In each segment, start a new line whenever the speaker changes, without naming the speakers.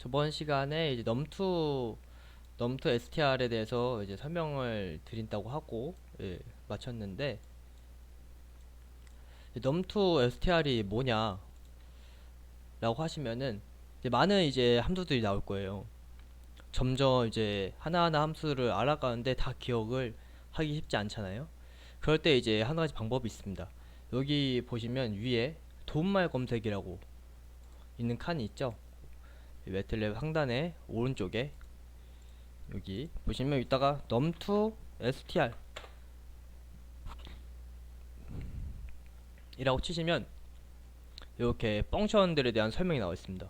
저번 시간에 이제 넘투 넘투 STR에 대해서 이제 설명을 드린다고 하고 예, 마쳤는데 넘투 STR이 뭐냐 라고 하시면은 이제 많은 이제 함수들이 나올 거예요. 점점 이제 하나하나 함수를 알아가는데 다 기억을 하기 쉽지 않잖아요. 그럴 때 이제 한 가지 방법이 있습니다. 여기 보시면 위에 도움말 검색이라고 있는 칸이 있죠. 이 매틀랩 상단에 오른쪽에 여기 보시면 이따가 num2 str 이라고 치시면 이렇게 펑션들에 대한 설명이 나와 있습니다.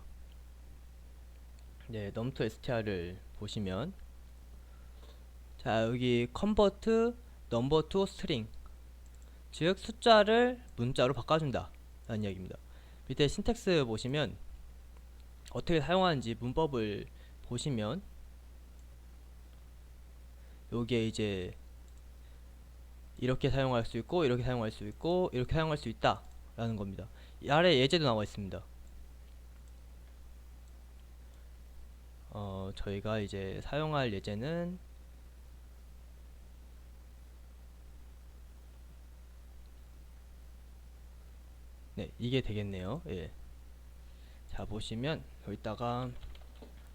네, num2 str를 보시면 자 여기 convert number to string 즉 숫자를 문자로 바꿔준다 라는 이야기입니다. 밑에 신텍스 보시면 어떻게 사용하는지 문법을 보시면 여기에 이제 이렇게 사용할 수 있고 이렇게 사용할 수 있고 이렇게 사용할 수 있다 라는 겁니다. 이 아래 예제도 나와 있습니다. 어 저희가 이제 사용할 예제는 네 이게 되겠네요. 예. 자 보시면 여기다가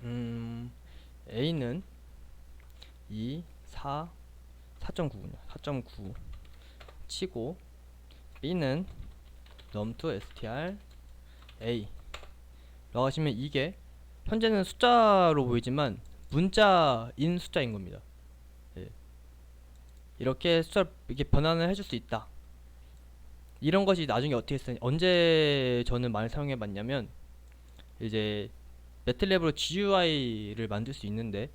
음 A는 2, 4, 4.9군요. 4.9 치고 B는 num2 str A 라고 하시면 이게 현재는 숫자로 보이지만 문자인 숫자인 겁니다. 예. 이렇게 숫자 이렇게 변환을 해줄 수 있다. 이런 것이 나중에 어떻게 쓰 언제 저는 많이 사용해 봤냐면 이제 매틀랩으로 GUI를 만들 수 있는데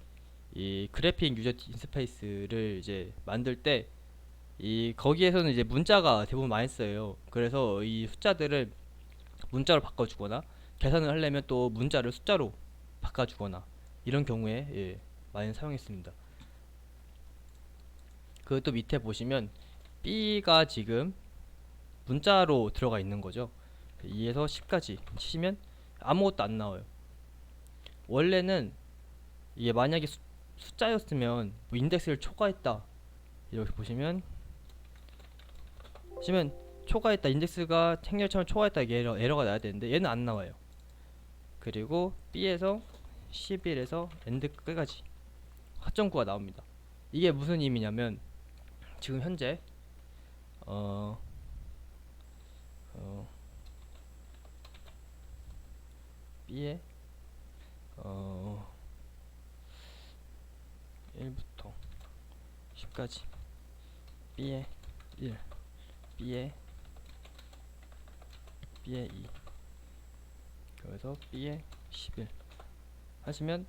이 그래픽 유저 인스페이스를 이제 만들 때 이 거기에서는 이제 문자가 대부분 많이 써요. 그래서 이 숫자들을 문자로 바꿔주거나 계산을 하려면 또 문자를 숫자로 바꿔주거나 이런 경우에 예, 많이 사용했습니다. 그 또 밑에 보시면 B가 지금 문자로 들어가 있는 거죠. 2에서 10까지 치시면 아무것도 안 나와요. 원래는 이게 만약에 수, 숫자였으면 뭐 인덱스를 초과했다 이렇게 보시면 보시면 초과했다 인덱스가 행렬처럼 초과했다 이게 에러, 에러가 나야 되는데 얘는 안 나와요. 그리고 B에서 11에서 엔드 끝까지 4.9가 나옵니다. 이게 무슨 의미냐면 지금 현재 어, 어 B에 어 1부터 10까지. B에 1 B에 B에 2 그래서 B에 11 하시면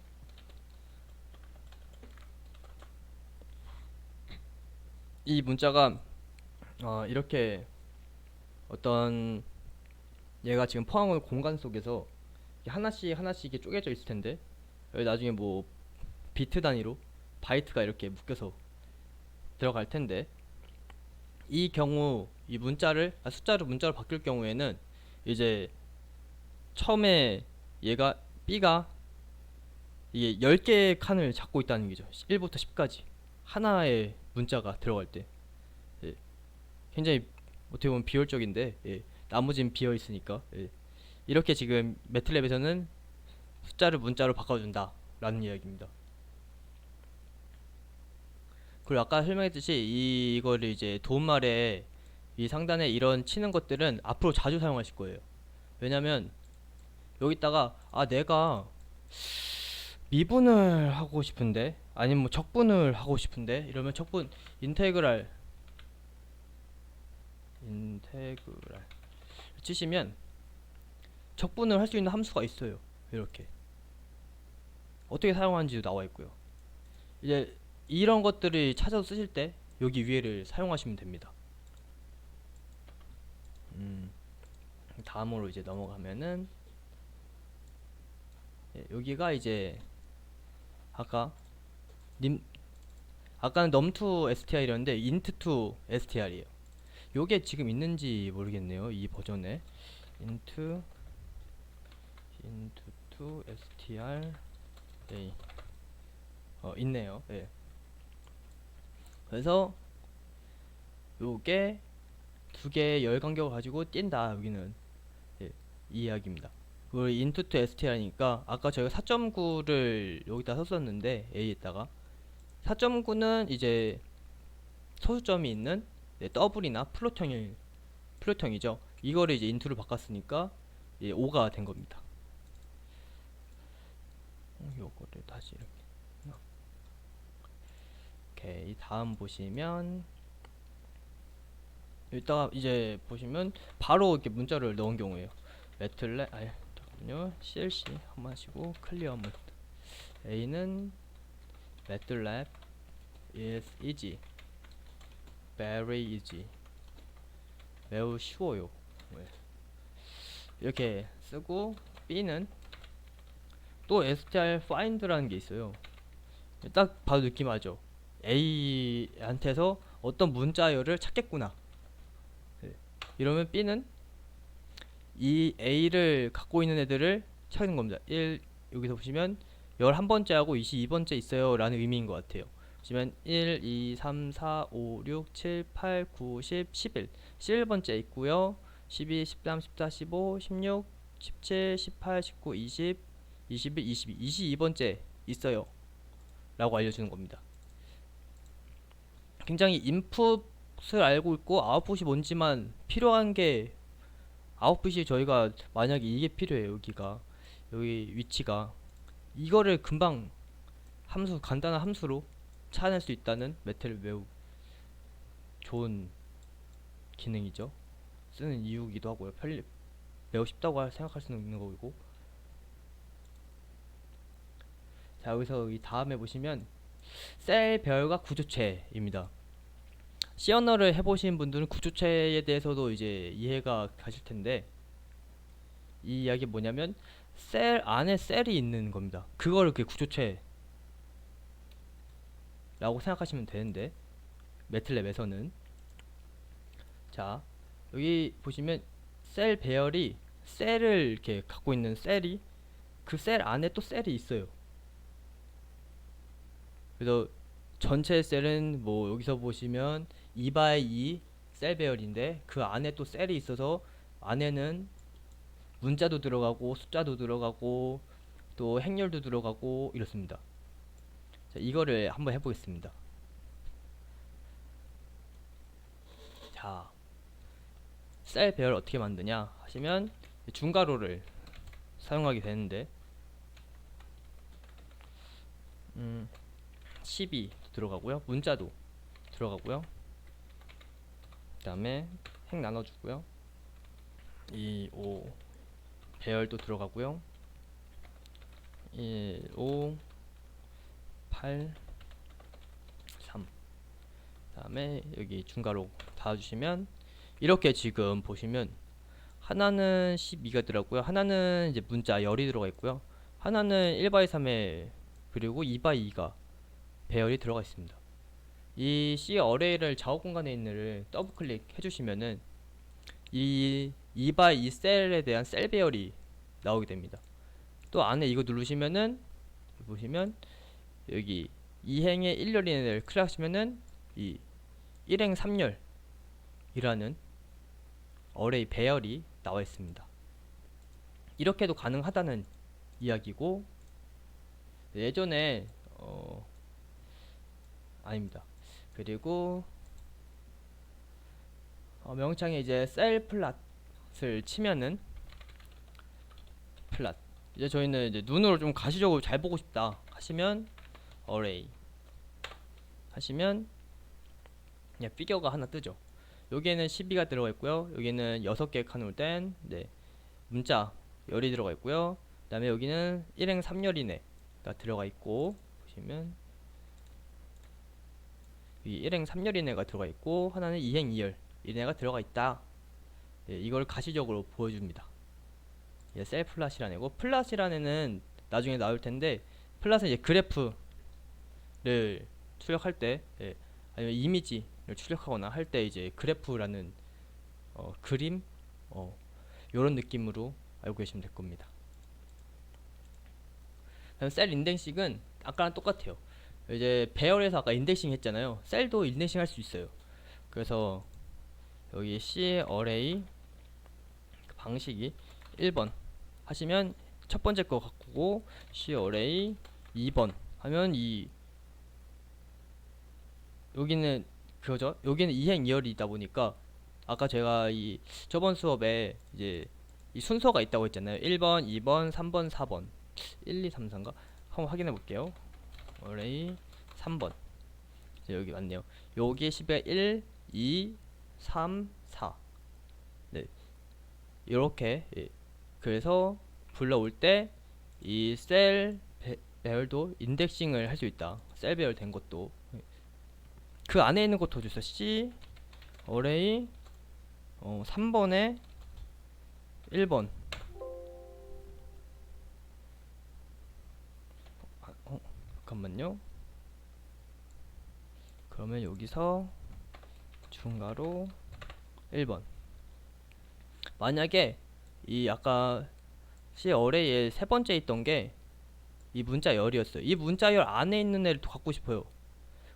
이 문자가 어, 이렇게 어떤 얘가 지금 포함한 공간 속에서 하나씩 하나씩 이렇게 쪼개져 있을 텐데 나중에 뭐 비트 단위로 바이트가 이렇게 묶여서 들어갈 텐데 이 경우 이 문자를 아, 숫자를 문자로 바뀔 경우에는 이제 처음에 얘가 B가 이게 10개의 칸을 잡고 있다는 거죠 1부터 10까지 하나의 문자가 들어갈 때 예. 굉장히 어떻게 보면 비효율적인데 예. 나머지는 비어 있으니까 예. 이렇게 지금 매틀랩에서는 숫자를 문자로 바꿔준다 라는 이야기입니다. 그리고 아까 설명했듯이 이거를 이제 도움말에 이 상단에 이런 치는 것들은 앞으로 자주 사용하실 거예요. 왜냐면 여기다가 아 내가 미분을 하고 싶은데 아니면 뭐 적분을 하고 싶은데 이러면 적분 인테그랄 인테그랄 치시면 적분을 할 수 있는 함수가 있어요 이렇게 어떻게 사용하는지도 나와 있고요 이제 이런 것들을 찾아서 쓰실 때 여기 위에를 사용하시면 됩니다 음, 다음으로 이제 넘어가면은 예, 여기가 이제 아까 님 아까는 num2 str이었는데 int2 str이에요. 요게 지금 있는지 모르겠네요. 이 버전에 int into to str a 어 있네요. 예. 그래서 요게 두 개의 열 간격을 가지고 뛴다 여기는 예, 이 이야기입니다. 그걸 into to str하니까 아까 저희가 4.9를 여기다 썼었는데 a에다가 4.9는 이제 소수점이 있는 네, 더블이나 플롯형일 플롯형이죠. 이거를 이제 인투로 바꿨으니까 예, 5가 된 겁니다. 어, 요거를 다시 이렇게 어. 오케이 다음 보시면 이따가 이제 보시면 바로 이렇게 문자를 넣은 경우에요. 매틀렛 아니 잠깐만요. CLC 한번 하시고 클리어 문 A는 매틀렛 is easy very easy 매우 쉬워요. 네. 이렇게 쓰고 B는 또 str find라는 게 있어요. 딱 봐도 느낌 하죠. A한테서 어떤 문자열을 찾겠구나. 네. 이러면 B는 이 A를 갖고 있는 애들을 찾는 겁니다. 1 여기서 보시면 11번째하고 22번째 있어요 라는 의미인 것 같아요. 보시면 1, 2, 3, 4, 5, 6, 7, 8, 9, 10, 11 11번째 있고요. 12, 13, 14, 15, 16, 17, 18, 19, 20, 21, 22, 22번째 있어요. 라고 알려주는 겁니다. 굉장히 인풋을 알고 있고 아웃풋이 뭔지만 필요한 게 아웃풋이 저희가 만약에 이게 필요해요. 여기가 여기 위치가 이거를 금방 함수 간단한 함수로 찾아낼 수 있다는 메텔 매우 좋은 기능이죠. 쓰는 이유기도 하고요. 편리 매우 쉽다고 할- 생각할 수는 있는 거고. 자 여기서 이 다음에 보시면 셀별과 구조체입니다. C 언어를 해보신 분들은 구조체에 대해서도 이제 이해가 가실 텐데 이 이야기 뭐냐면 셀 안에 셀이 있는 겁니다. 그걸 이렇게 구조체 라고 생각하시면 되는데 매틀랩에서는 자 여기 보시면 셀 배열이 셀을 이렇게 갖고 있는 셀이 그 셀 안에 또 셀이 있어요 그래서 전체 셀은 뭐 여기서 보시면 2x2 셀 배열인데 그 안에 또 셀이 있어서 안에는 문자도 들어가고 숫자도 들어가고 또 행렬도 들어가고 이렇습니다 자, 이거를 한번 해보겠습니다. 자, 셀 배열 어떻게 만드냐 하시면 중괄호를 사용하게 되는데 음, 12 들어가고요. 문자도 들어가고요. 그 다음에 행 나눠주고요. 2, 5 배열도 들어가고요. 1, 5 8 3 다음에 여기 중괄호 닫아주시면 이렇게 지금 보시면 하나는 12가 들어갔고요 하나는 이제 문자 열이 들어가 있고요 하나는 1바이 3에 그리고 2바이 2가 배열이 들어가 있습니다 이 C 어레이를 좌우 공간에 있는를 더블 클릭 해 주시면은 이 2바이 2 셀에 대한 셀 배열이 나오게 됩니다 또 안에 이거 누르시면은 보시면 여기 2행의 1열인을 클릭하시면은 이 1행 3열이라는 어레이 배열이 나와 있습니다. 이렇게도 가능하다는 이야기고 예전에 어 아닙니다. 그리고 어 명창에 이제 셀 플랫을 치면은 플랫 이제 저희는 이제 눈으로 좀 가시적으로 잘 보고 싶다 하시면 array 하시면 그냥 피겨가 하나 뜨죠. 여기에는 12가 들어가 있고요. 여기는 6개 칸으로 된 네, 문자 열이 들어가 있고요. 그 다음에 여기는 1행 3열이네가 들어가 있고 보시면 이 1행 3열이네가 들어가 있고 하나는 2행 2열 이네가 들어가 있다. 예, 이걸 가시적으로 보여줍니다. 예, 셀 플랫이라는 애고 플랫이라는 애는 나중에 나올 텐데 플랫은 이제 그래프를 출력할 때 예, 아니면 이미지를 출력하거나 할 때 이제 그래프라는 어, 그림 어, 요런 느낌으로 알고 계시면 될 겁니다. 셀 인덱싱은 아까랑 똑같아요. 이제 배열에서 아까 인덱싱 했잖아요. 셀도 인덱싱 할 수 있어요. 그래서 여기 C array 그 방식이 1번 하시면 첫 번째 거 갖고 C array 2번 하면 이 여기는 그거죠. 여기는 이행 이열이다 보니까 아까 제가 이 저번 수업에 이제 이 순서가 있다고 했잖아요. 1번, 2번, 3번, 4번. 1, 2, 3, 4인가? 한번 확인해 볼게요. Array 3번. 이제 여기 맞네요. 여기 10에 1, 2, 3, 4. 네. 이렇게 예. 그래서 불러올 때 이 셀 배열도 인덱싱을 할 수 있다. 셀 배열 된 것도 예. 그 안에 있는 것도 주세요. C array 어, 3번에 1번 잠깐만요. 그러면 여기서 중괄호 1번 만약에 이 아까 C 어레이에 세 번째 있던 게 이 문자 열이었어요. 이 문자 열 안에 있는 애를 또 갖고 싶어요.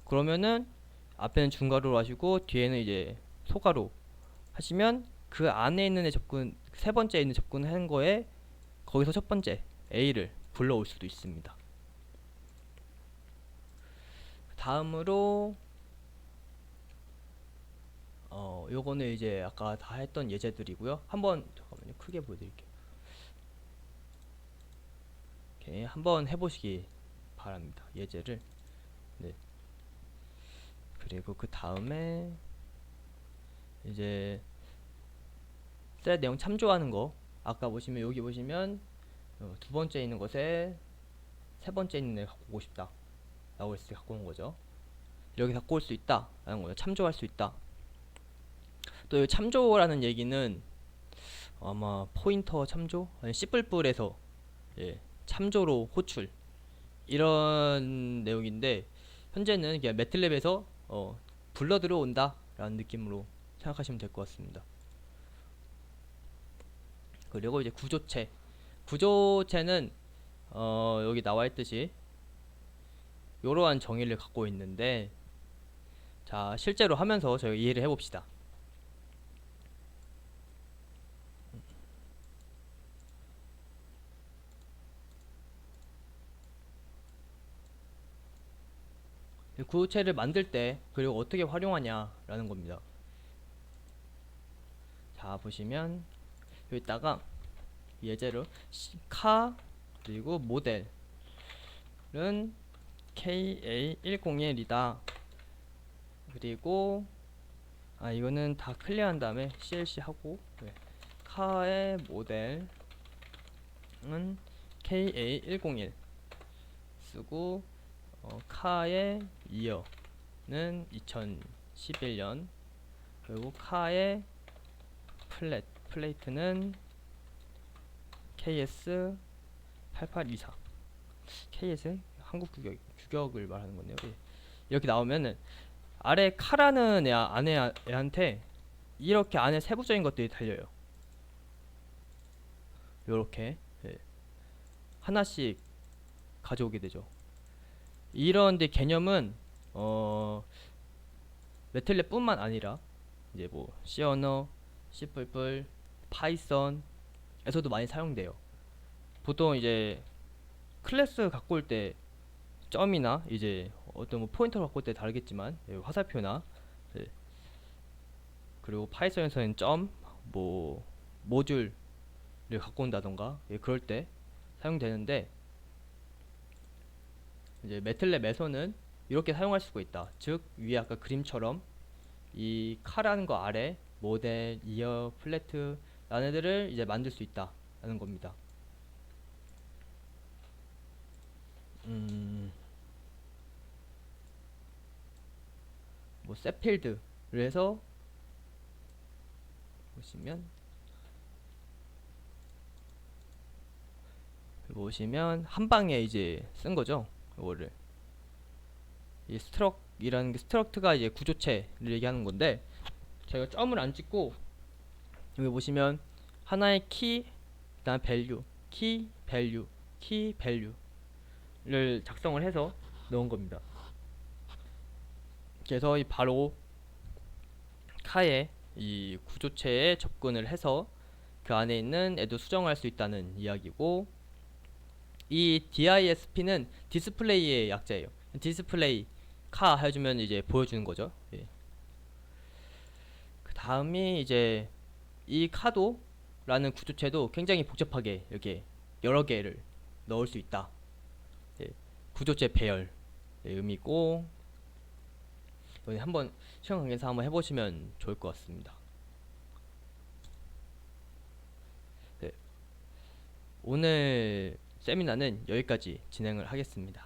그러면은 앞에는 중괄호로 하시고 뒤에는 이제 소괄호 하시면 그 안에 있는 애 접근 세 번째 있는 접근한 거에 거기서 첫 번째 A를 불러올 수도 있습니다. 다음으로 어 요거는 이제 아까 다 했던 예제들이고요. 한번 잠깐만요. 크게 보여드릴게요. 오케이 한번 해보시기 바랍니다. 예제를 네. 그리고 그 다음에 이제 셀 내용 참조하는 거 아까 보시면 여기 보시면 어, 두 번째 있는 것에 세 번째 있는 애 갖고 오고 싶다 라고 했을 때 갖고 온 거죠. 이렇게 갖고 올 수 있다. 라는 거예요 참조할 수 있다. 또 이 참조라는 얘기는 아마 포인터 참조? 아니 씨뿔뿔에서 예, 참조로 호출. 이런 내용인데 현재는 그냥 매틀랩에서 어, 불러 들어온다. 라는 느낌으로 생각하시면 될 것 같습니다. 그리고 이제 구조체. 구조체는 어, 여기 나와 있듯이 이러한 정의를 갖고 있는데 자 실제로 하면서 저희가 이해를 해봅시다 이 구조체를 만들 때 그리고 어떻게 활용하냐라는 겁니다. 자 보시면 여기다가 예제로 시- 카 그리고 모델은 KA101이다. 그리고 아 이거는 다 클리어한 다음에 CLC 하고 네. 카의 모델은 KA101 쓰고 어, 카의 이어는 2011년 그리고 카의 플랫 플레이트는 KS 8824 KS 한국 규격 규격을 말하는 건데요. 예. 이렇게 나오면은 아래 카라는 애 안에 애한테 이렇게 안에 세부적인 것들이 달려요. 요렇게 예. 하나씩 가져오게 되죠. 이런 데 개념은 어 메틀랩뿐만 아니라 이제 뭐 C 언어, C++, 파이썬에서도 많이 사용돼요. 보통 이제 클래스 갖고 올 때 점이나 이제 어떤 뭐 포인터 갖고 올때 다르겠지만 예, 화살표나 예. 그리고 파이썬에서는 점, 뭐 모듈을 갖고 온다던가 예, 그럴 때 사용되는데 이제 매틀랩에서는 이렇게 사용할 수가 있다. 즉 위에 아까 그림처럼 이 카라는 거 아래 모델, 이어, 플래트 라는 애들을 이제 만들 수 있다 라는 겁니다. 음, 뭐 셋필드를 해서 보시면 보시면 한 방에 이제 쓴 거죠. 이거를 이 스트럭이라는 게 스트럭트가 이제 구조체를 얘기하는 건데 제가 점을 안 찍고 여기 보시면 하나의 키 그다음 밸류 키 밸류 키 밸류 를 작성을 해서 넣은 겁니다. 그래서 이 바로 카의 이 구조체에 접근을 해서 그 안에 있는 애도 수정할 수 있다는 이야기고 이 DISP는 디스플레이의 약자예요. 디스플레이 카 해주면 이제 보여주는 거죠. 예. 그 다음이 이제 이 카도 라는 구조체도 굉장히 복잡하게 이렇게 여러 개를 넣을 수 있다. 예. 구조체 배열 의 의미고 한번 시험 관계에서 한번 해보시면 좋을 것 같습니다. 네. 오늘 세미나는 여기까지 진행을 하겠습니다.